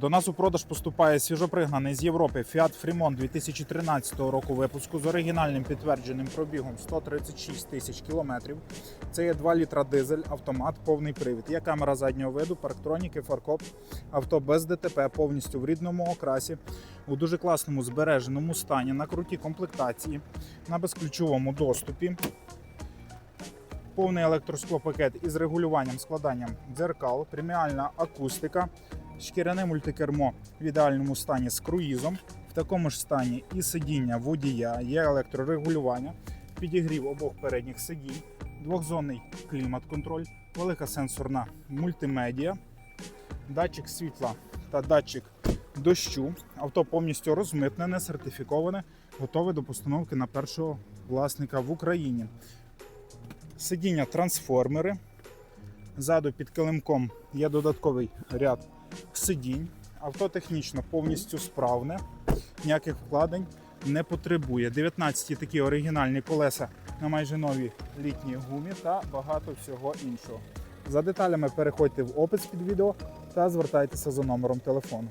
До нас у продаж поступає свіжопригнаний з Європи Fiat Fremont 2013 року випуску з оригінальним підтвердженим пробігом 136 тисяч кілометрів. Це є 2 літра дизель, автомат, повний привід. Є камера заднього виду, парктроніки, фаркоп, авто без ДТП, повністю в рідному окрасі, у дуже класному збереженому стані, на крутій комплектації, на безключовому доступі. Повний електросклопакет із регулюванням складанням дзеркал, преміальна акустика, шкіряне мультикермо в ідеальному стані з круїзом. В такому ж стані і сидіння водія, є електрорегулювання, підігрів обох передніх сидінь, двохзонний клімат-контроль, велика сенсорна мультимедіа, датчик світла та датчик дощу. Авто повністю розмитнене, сертифіковане, готове до постановки на першого власника в Україні. Сидіння трансформери. Ззаду під килимком є додатковий ряд сидінь. Авто технічно повністю справне, ніяких вкладень не потребує. 19 такі оригінальні колеса на майже новій літній гумі та багато всього іншого. За деталями переходьте в опис під відео та звертайтеся за номером телефону.